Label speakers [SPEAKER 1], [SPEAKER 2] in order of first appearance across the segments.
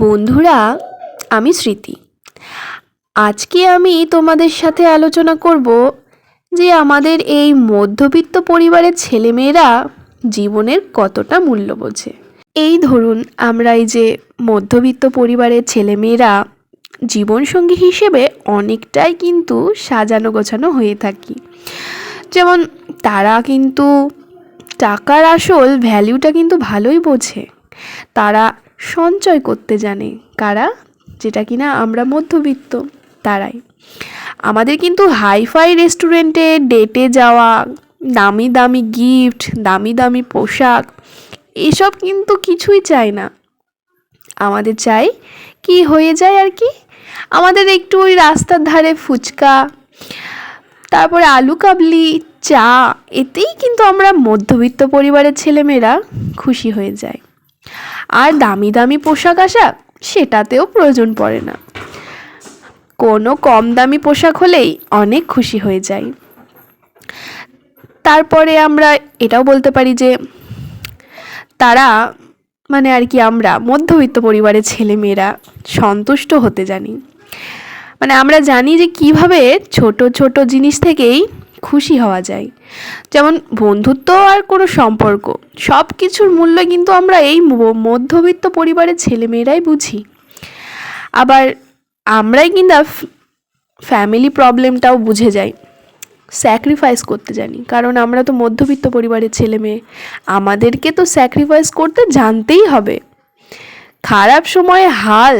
[SPEAKER 1] বন্ধুরা, আমি স্মৃতি। আজকে আমি তোমাদের সাথে আলোচনা করব যে আমাদের এই মধ্যবিত্ত পরিবারের ছেলেমেয়েরা জীবনের কতটা মূল্য বোঝে। এই ধরুন, আমরা এই যে মধ্যবিত্ত পরিবারের ছেলেমেয়েরা জীবনসঙ্গী হিসেবে অনেকটাই কিন্তু সাজানো গোছানো হয়ে থাকি। যেমন, তারা কিন্তু টাকার আসল ভ্যালিউটা কিন্তু ভালোই বোঝে। তারা সঞ্চয় করতে জানে। কারা? যেটা কিনা আমরা মধ্যবিত্ত, তারাই। আমাদের কিন্তু হাইফাই রেস্টুরেন্টে ডেটে যাওয়া, দামি দামি গিফট, দামি দামি পোশাক, এসব কিন্তু কিছুই চাই না। আমাদের চাই কি হয়ে যায় আর কি? আমাদের একটু ওই রাস্তার ধারে ফুচকা, তারপরে আলু কাবলি, চা, এতেই কিন্তু আমরা মধ্যবিত্ত পরিবারের ছেলেমেয়েরা খুশি হয়ে যায়। আর দামি দামি পোশাক আশাক সেটাতেও প্রয়োজন পড়ে না। কোনো কম দামি পোশাক হলেই অনেক খুশি হয়ে যায় তারপরে আমরা এটাও বলতে পারি যে, তারা মানে আর কি আমরা, মধ্যবিত্ত পরিবারের ছেলেমেয়েরা সন্তুষ্ট হতে জানি। মানে আমরা জানি যে কীভাবে ছোট ছোট জিনিস থেকেই খুশি হওয়া যায়। যেমন বন্ধুত্ব আর কোনো সম্পর্ক সব কিছুর মূল্য কিন্তু আমরা এই মধ্যবিত্ত পরিবারের ছেলেমেয়েরাই বুঝি। আবার আমরাই কিন্তু ফ্যামিলি প্রবলেমটাও বুঝে যাই। স্যাক্রিফাইস করতে জানি, কারণ আমরা তো মধ্যবিত্ত পরিবারের ছেলে মেয়ে আমাদেরকে তো স্যাক্রিফাইস করতে জানতেই হবে। খারাপ সময়ে হাল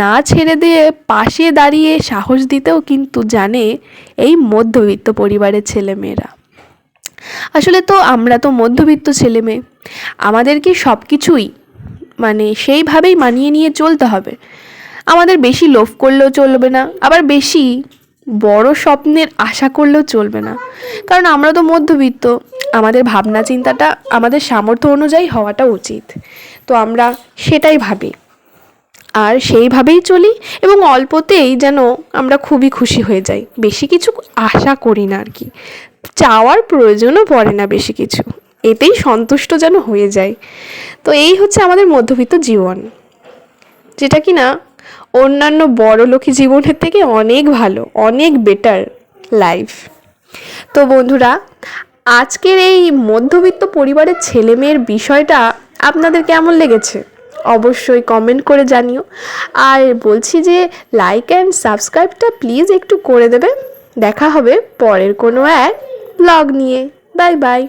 [SPEAKER 1] না ছেড়ে দিয়ে পাশে দাঁড়িয়ে সাহস দিতেও কিন্তু জানে এই মধ্যবিত্ত পরিবারের ছেলেমেয়েরা। আসলে তো আমরা তো মধ্যবিত্ত ছেলে মেয়ে আমাদেরকে সব কিছুই মানে সেইভাবেই মানিয়ে নিয়ে চলতে হবে। আমাদের বেশি লোভ করলেও চলবে না, আবার বেশি বড় স্বপ্নের আশা করলেও চলবে না। কারণ আমরা তো মধ্যবিত্ত, আমাদের ভাবনা চিন্তাটা, আমাদের সামর্থ্য অনুযায়ী হওয়াটা উচিত। তো আমরা সেটাই ভাবি। আর সেইভাবেই চলি এবং অল্পতেই যেন আমরা খুবই খুশি হয়ে যাই। বেশি কিছু আশা করি না আর কি। চাওয়ার প্রয়োজনও পড়ে না বেশি কিছু। এতেই সন্তুষ্ট যেন হয়ে যায় তো এই হচ্ছে আমাদের মধ্যবিত্ত জীবন। যেটা কি না অন্যান্য বড়লোকি জীবনের থেকে অনেক ভালো, অনেক বেটার লাইফ তো বন্ধুরা, আজকের এই মধ্যবিত্ত পরিবারের ছেলে মেয়ের বিষয়টা আপনাদের কেমন লেগেছে? অবশ্যই কমেন্ট করে জানিও। আর বলছি যে লাইক অ্যান্ড সাবস্ক্রাইবটা প্লিজ একটু করে দেবে। দেখা হবে পরের কোনো এক ব্লগ নিয়ে। Bye bye